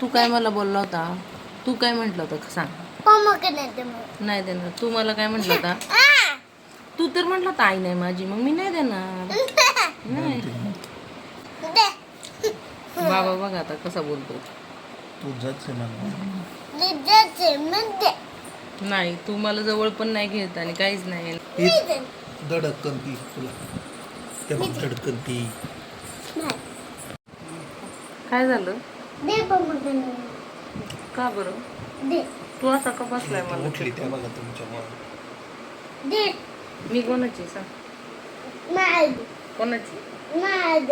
तू काय मला बोलला होता? तू काय म्हटलं होतं? सांग. नाही देणार. तू मला काय म्हटलं होता? तू तर म्हटलं होता आई नाही माझी मग मी नाही देणार. नाही. दे. बाबा बघा आता कसा बोलतो. तुझंच आहे नाही तू मला जवळ पण नाही घेत आणि काहीच नाही. धडकन ती तुला. ते बघ धडकन ती. नाही. काय झालं? दे का बरं? दे. तू असा का बसलाय मला उठली त्या बघा तुमच्या दे. मी कोणाची सांग? माझ कोणाची? माझ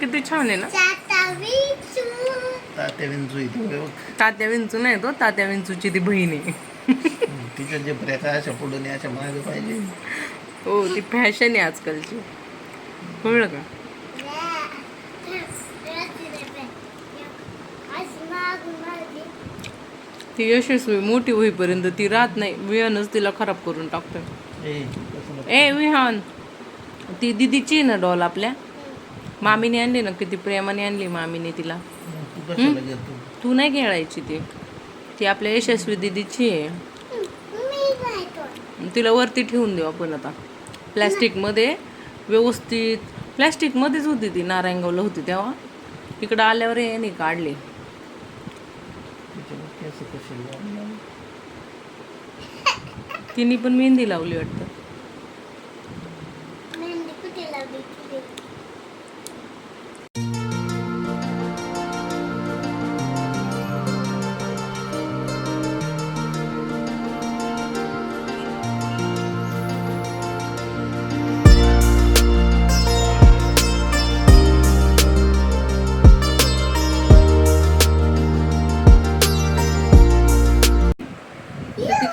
किती छान आहे ना? तात्या विंचू इथे बघ. तात्या विंचू नाही तो तात्या विंचूची ती बहीण. आहे तिच्या जे ब्रेका अशा पुढून अशा मागे पाहिजे. हो ती फॅशन आहे आजकालची. कळलं का? ती यशस्वी मोठी होईपर्यंत ती राहत नाही. विहानच तिला खराब करून टाकतोय. ए विहान ती दिदीची आहे ना डॉल आपल्या? मामीने आणली ना किती प्रेमाने आणली मामीने तिला. तू नाही खेळायची ती. ती आपल्या यशस्वी दिदीची आहे. तिला वरती ठेवून देऊ आपण आता. प्लॅस्टिकमध्ये व्यवस्थित प्लॅस्टिकमध्येच होती ती नारायणगावला होती तेव्हा. इकडं आल्यावर याने काढली तिच्यावर केस कसे लावून. तिने पण मेहंदी लावली वाटतं.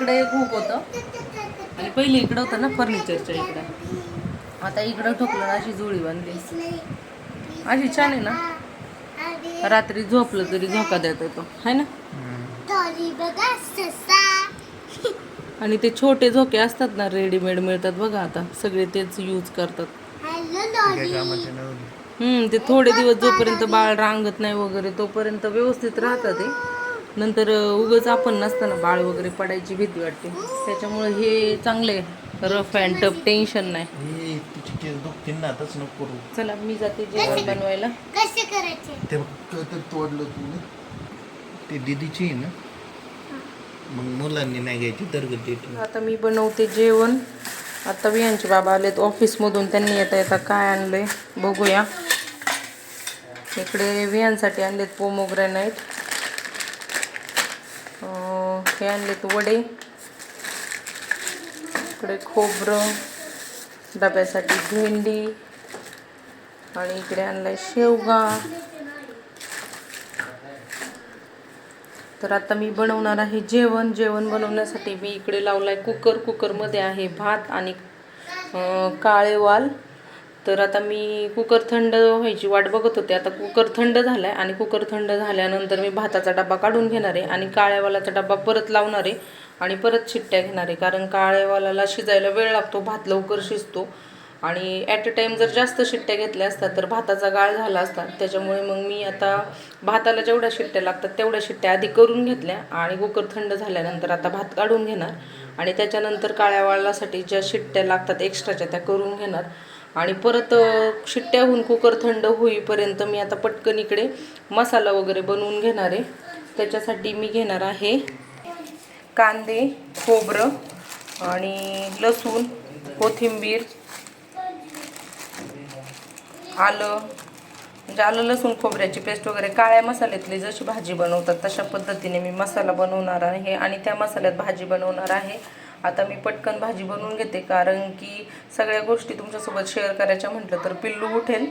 तिकडे एक हुक होतं. आणि पहिले इकडं होतं ना फर्निचरच्या इकडं. आता इकडं ठोकलं ना अशी जुळी बांधली अशी छान आहे ना. रात्री झोपलं तरी झोका देत येतो है ना? आणि ते छोटे झोके असतात ना रेडीमेड मिळतात बघा आता. सगळे तेच यूज करतात. हम्म ते थोडे दिवस जोपर्यंत बाळ रांगत नाही वगैरे तोपर्यंत व्यवस्थित राहतं ते. नंतर उगच आपण नसताना बाळ वगैरे पडायची भीती वाटते. त्याच्यामुळे हे चांगले रफ अँड टफ टेन्शन नाही. हे तिचे केस दुखतील ना आताच नको करू. चला मी जाते जेवण बनवायला. कसे करायचे? ते बघ तर तोडलं तू ते दीदीची आहे ना? मग मुलांनी नाही घ्यायची दरगती आता मी बनवते जेवण. आता वियांचे बाबा आलेत ऑफिसमधून. त्यांनी येता येता काय आणलंय? बघूया. इकडे वियांसाठी आणलेत पोमोग्रॅनाईट हे आणलेत वडे. इकडे खोबरं डब्यासाठी भेंडी आणि इकडे आणलाय शेवगा. तर आता मी बनवणार आहे जेवण. जेवण बनवण्यासाठी मी इकडे लावलाय कुकर. कुकरमध्ये आहे भात आणि काळेवाल. काळे वाल तर आता मी कुकर थंड व्हायची वाट बघत होते. आता कुकर थंड झालाय आणि कुकर थंड झाल्यानंतर मी भाताचा डबा काढून घेणार आहे आणि काळ्यावालाचा डबा परत लावणार आहे आणि परत शिट्ट्या घेणार आहे. कारण काळ्यावालाला शिजायला वेळ लागतो भात लवकर शिजतो. आणि ॲट अ टाईम जर जास्त शिट्ट्या घेतल्या असतात तर भाताचा गाळ झाला असता. त्याच्यामुळे मग मी आता भाताला जेवढ्या शिट्ट्या लागतात तेवढ्या शिट्ट्या आधी करून घेतल्या आणि कुकर थंड झाल्यानंतर आता भात काढून घेणार. आणि त्याच्यानंतर काळ्या वाळासाठी ज्या शिट्ट्या लागतात एक्स्ट्राच्या त्या करून घेणार. आणि परत शिट्ट्याहून शिट्ट्या होऊन कुकर थंड होईपर्यंत मी आता पटकन इकडे मसाला वगैरे बनवून घेणार आहे. त्याच्यासाठी मी घेणार आहे कांदे खोबरं आणि लसूण कोथिंबीर आलं म्हणजे आलं लसूण खोबऱ्याची पेस्ट वगैरे. काळ्या मसाल्यातली जशी भाजी बनवतात तशा पद्धतीने मी मसाला बनवणार आहे आणि त्या मसाल्यात भाजी बनवणार आहे. आता मी पटकन भाजी बनवून घेते कारण की सगळ्या गोष्टी तुमच्यासोबत शेअर करायच्या म्हटलं तर पिल्लू उठेल.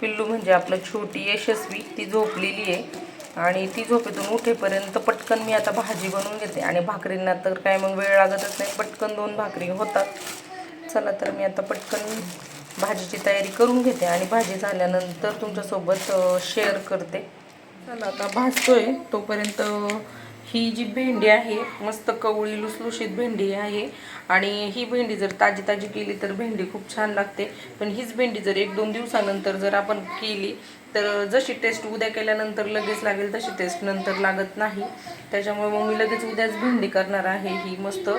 पिल्लू म्हणजे आपलं छोटी यशस्वी ती झोपलेली आहे. आणि ती झोपेतून उठेपर्यंत पटकन मी आता भाजी बनवून घेते. आणि भाकरींना तर काय मग वेळ लागतच नाही पटकन दोन भाकरी होतात. चला तर मी आता पटकन भाजीची तयारी करून घेते आणि भाजी झाल्यानंतर तुमच्यासोबत शेअर करते. चला आता भाजतोय तोपर्यंत ही जी भेंडी आहे मस्त कवळी लुसलुशीत भेंडी आहे. आणि ही भेंडी जर ताजी ताजी केली तर भेंडी खूप छान लागते. पण हीच भेंडी जर एक दोन दिवसानंतर जर आपण केली तर जशी टेस्ट उद्या केल्यानंतर लगेच लागेल तशी टेस्ट नंतर लागत नाही. त्याच्यामुळे मग मी लगेच उद्याच भेंडी करणार आहे. ही मस्त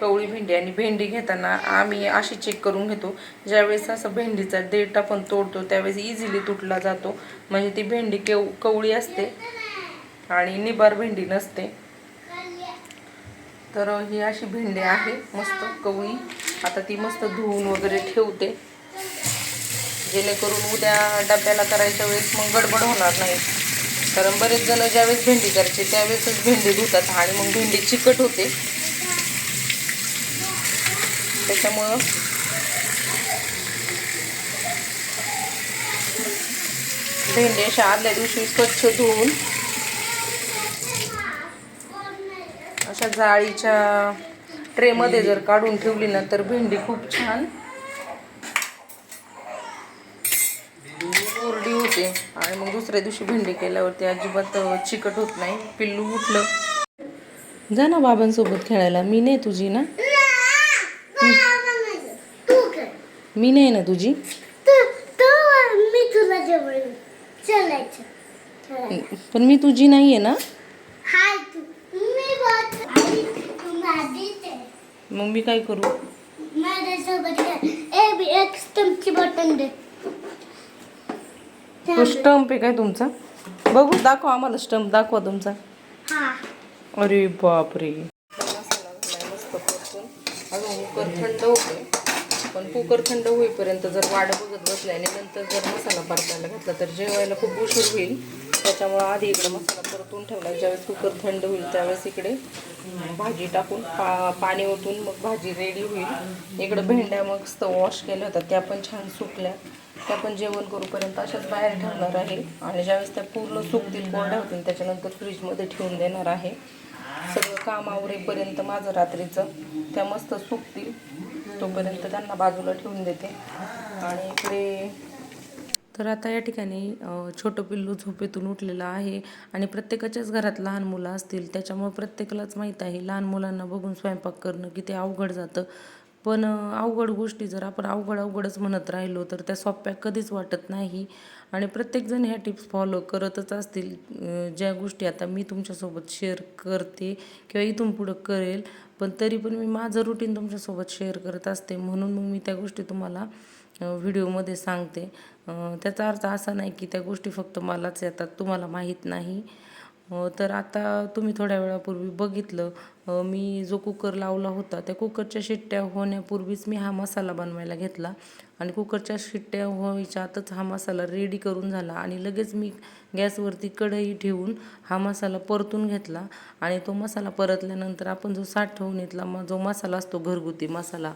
कवळी भेंडी आणि भेंडी घेताना आम्ही अशी चेक करून घेतो. ज्यावेळेस असं भेंडीचा देठ आपण तोडतो त्यावेळेस इझिली तुटला जातो. म्हणजे ती भेंडी केव कवळी असते. आणि निबार भेंडी नसते. तर ही अशी भेंडी आहे मस्त कवळी आता ती मस्त धुवून वगैरे ठेवते. जेणेकरून उद्या डब्याला करायच्या वेळेस मग गडबड होणार नाही. कारण बरेच जण ज्यावेळेस भेंडी करायचे त्यावेळेसच भेंडी धुतात आणि मग भेंडी चिकट होते. त्याच्यामुळं भेंडी अशा आदल्या दिवशी स्वच्छ धुवून अशा जाळीच्या ट्रेमध्ये जर काढून ठेवली ना तर भेंडी खूप छान कोरडी होते. आणि मग दुसऱ्या दिवशी भेंडी केल्यावरती अजिबात चिकट होत नाही. पिल्लू उठलं. जा ना बाबांसोबत खेळायला. मी नाही तुझी ना. मी नाही ना तुझी. पण मी तुझी नाही आहे ना मग मी काय करू? माझ्यासोबत खेळ. ए बी एक स्टंपची बटन दे तो स्टंप आहे काय तुमचा? बघू दाखवा आम्हाला स्टंप दाखवा तुमचा. हा. अरे बापरे. अजून कुकर थंड होते पण कुकर थंड होईपर्यंत जर वाट बघत बसले आणि नंतर जर मसाला परतायला घातला तर जेवायला खूप उशीर होईल. त्याच्यामुळं आधी इकडे मसाला परतून ठेवला. ज्यावेळेस कुकर थंड होईल त्यावेळेस इकडे भाजी टाकून पा पाणी ओतून मग भाजी रेडी होईल. इकडं भेंड्या मस्त वॉश केल्या होत्या. त्या पण छान सुकल्या. त्या पण जेवण करूपर्यंत अशाच बाहेर ठेवणार आहे. आणि ज्यावेळेस त्या पूर्ण सुकतील कोरड्या होतील त्याच्यानंतर फ्रीजमध्ये ठेवून देणार आहे. सगळं काम आवरेपर्यंत माझं रात्रीचं. त्या मस्त सुकतील. तोपर्यंत त्यांना बाजूला ठेवून देते. आणि इकडे तर आता या ठिकाणी छोटं पिल्लू झोपेतून उठलेलं आहे आणि प्रत्येकाच्याच घरात लहान मुलं असतील त्याच्यामुळे प्रत्येकालाच माहीत आहे लहान मुलांना बघून स्वयंपाक करणं किती अवघड जातं. पण अवघड गोष्टी जर आपण अवघड अवघडच म्हणत राहिलो तर त्या सोप्या कधीच वाटत नाही. आणि प्रत्येकजण ह्या टिप्स फॉलो करतच असतील ज्या गोष्टी आता मी तुमच्यासोबत शेअर करते किंवा इथून पुढं करेल. पण तरी पण मी माझं रुटीन तुमच्यासोबत शेअर करत असते म्हणून मग मी त्या गोष्टी तुम्हाला व्हिडिओमध्ये सांगते. त्याचा अर्थ असा नाही की त्या गोष्टी फक्त मलाच येतात तुम्हाला माहीत नाही. तर आता तुम्ही थोड्या वेळापूर्वी बघितलं मी जो कुकर लावला होता त्या कुकरच्या शिट्ट्या होण्यापूर्वीच मी हा मसाला बनवायला घेतला. आणि कुकरच्या शिट्ट्या व्हायच्या आतच हा मसाला रेडी करून झाला आणि लगेच मी गॅसवरती कढई ठेवून हा मसाला परतून घेतला. आणि तो मसाला परतल्यानंतर आपण जो साठवणीतला म जो मसाला असतो घरगुती मसाला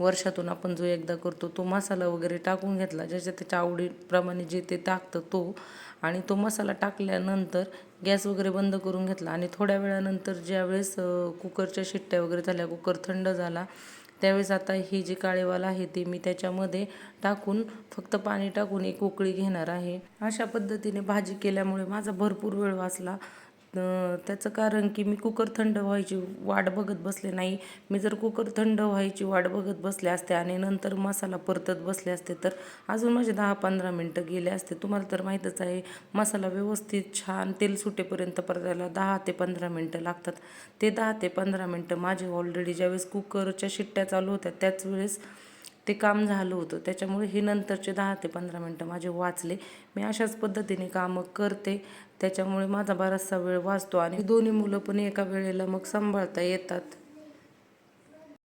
वर्षातून आपण जो एकदा करतो तो मसाला वगैरे टाकून घेतला ज्याच्या त्याच्या आवडीप्रमाणे जे ते टाकतं तो आणि तो मसाला टाकल्यानंतर गॅस वगैरे बंद करून घेतला. आणि थोड्या वेळानंतर ज्यावेळेस कुकरच्या शिट्ट्या वगैरे झाल्या कुकर थंड झाला त्यावेळेस आता ही जी काळेवाल आहे ते मी त्याच्यामध्ये टाकून फक्त पाणी टाकून एक उकळी घेणार आहे. अशा पद्धतीने भाजी केल्यामुळे माझा भरपूर वेळ वाचला. त्याचं कारण की मी कुकर थंड व्हायची वाट बघत बसले नाही. मी जर कुकर थंड व्हायची वाट बघत बसले असते आणि नंतर मसाला परतत बसले असते तर अजून माझे दहा पंधरा मिनटं गेले असते. तुम्हाला तर माहीतच आहे मसाला व्यवस्थित छान तेल सुटेपर्यंत परतायला दहा ते पंधरा मिनटं लागतात. ते दहा ते पंधरा मिनटं माझे ऑलरेडी ज्यावेळेस कुकरच्या शिट्ट्या चालू होत्या त्याच वेळेस ते काम झालं होतं. त्याच्यामुळे हे नंतरचे दहा ते पंधरा मिनटं माझे वाचले. मी अशाच पद्धतीने कामं करते. त्याच्यामुळे माझा बराचसा वेळ वाचतो आणि दोन्ही मुलं पण एका वेळेला मग सांभाळता येतात.